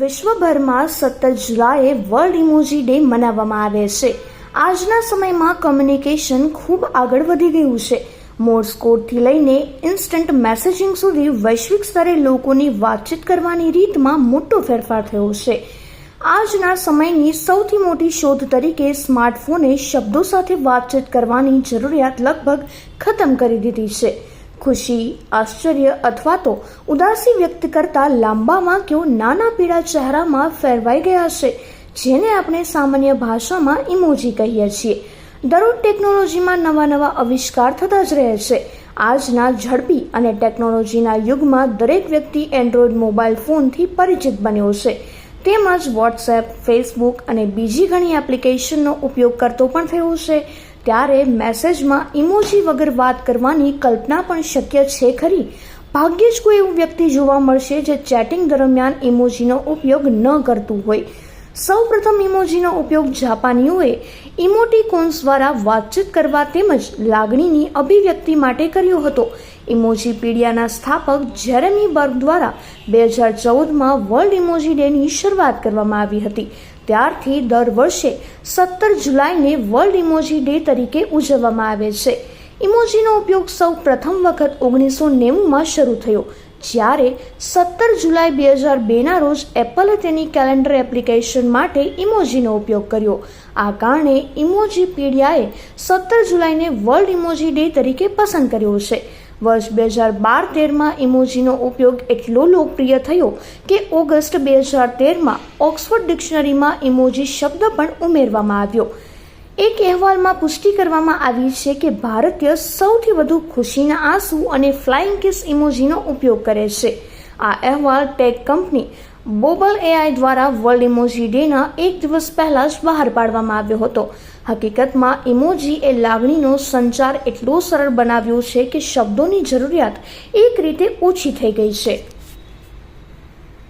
વિશ્વભરમાં સત્તર જુલાઈએ વર્લ્ડ ઇમોજી ડે મનાવવામાં આવે છે. આજના સમયમાં કમ્યુનિકેશન ખૂબ આગળ વધી ગયું છે. મોર્સ કોડથી લઈને ઇન્સ્ટન્ટ મેસેજિંગ સુધી વૈશ્વિક સ્તરે લોકોની વાતચીત કરવાની રીતમાં મોટો ફેરફાર થયો છે. આજના સમયની સૌથી મોટી શોધ તરીકે સ્માર્ટફોને શબ્દો સાથે વાતચીત કરવાની જરૂરિયાત લગભગ ખતમ કરી દીધી છે. ખુશી, આશ્ચર્ય અથવા તો ઉદાસી વ્યક્ત કરતા લાંબા વાક્યો નાના પીળા ચહેરામાં ફેરવાઈ ગયા છે જેને આપણે સામાન્ય ભાષામાં ઇમોજી કહીએ છીએ. દરરોજ ટેકનોલોજીમાં નવા નવા આવિષ્કાર થતા જ રહે છે. આજના ઝડપી અને ટેકનોલોજીના યુગમાં દરેક વ્યક્તિ એન્ડ્રોઈડ મોબાઈલ ફોનથી પરિચિત બન્યો છે. તેમજ વોટ્સએપ, ફેસબુક અને બીજી ઘણી એપ્લિકેશનનો ઉપયોગ કરતો પણ થયો છે. ત્યારે મેસેજમાં ઇમોજી વગર વાત કરવાની કલ્પના પણ શક્ય છે ખરી. ભાગ્યે જ કોઈ એવું વ્યક્તિ જોવા મળશે જે ચેટિંગ દરમિયાન ઇમોજીનો ઉપયોગ ન કરતું હોય. સૌ પ્રથમ ઇમોજીનો ઉપયોગ જાપાનીઓએ ઇમોટિકોન્સ દ્વારા વાતચીત કરવા તેમજ લાગણીની અભિવ્યક્તિ માટે કર્યો હતો. ઇમોજી પીડિયાના સ્થાપક જેરેમી બર્ગ દ્વારા બે હજાર ચૌદમાં વર્લ્ડ ઇમોજી ડેની શરૂઆત કરવામાં આવી હતી. ત્યારથી દર વર્ષે સત્તર જુલાઈને વર્લ્ડ ઇમોજી ડે તરીકે ઉજવવામાં આવે છે. ઇમોજીનો ઉપયોગ સૌ પ્રથમ વખત ઓગણીસો નેવુંમાં શરૂ થયો. જ્યારે સત્તર જુલાઈ બે હજાર બેના રોજ એપલે તેની કેલેન્ડર એપ્લિકેશન માટે ઇમોજીનો ઉપયોગ કર્યો. આ કારણે ઇમોજી પીડિયાએ સત્તર જુલાઈને વર્લ્ડ ઇમોજી ડે તરીકે પસંદ કર્યો છે. વર્ષ બે હજાર બાર તેરમાં ઇમોજીનો ઉપયોગ એટલો લોકપ્રિય થયો કે ઓગસ્ટ બે હજાર તેરમાં ઓક્સફોર્ડ ડિક્શનરીમાં ઇમોજી શબ્દ પણ ઉમેરવામાં આવ્યો. એક અહેવાલમાં પુષ્ટિ કરવામાં આવી છે કે ભારતીય સૌથી વધુ ખુશીના આંસુ અને ફ્લાઇંગ કિસ ઇમોજીનો ઉપયોગ કરે છે. આ અહેવાલ ટેક કંપની બોબલ એઆઈ દ્વારા વર્લ્ડ ઇમોજી ડેના એક દિવસ પહેલાં જ બહાર પાડવામાં આવ્યો હતો. હકીકતમાં ઇમોજી એ લાગણીનો સંચાર એટલો સરળ બનાવ્યો છે કે શબ્દોની જરૂરિયાત એક રીતે ઓછી થઈ ગઈ છે.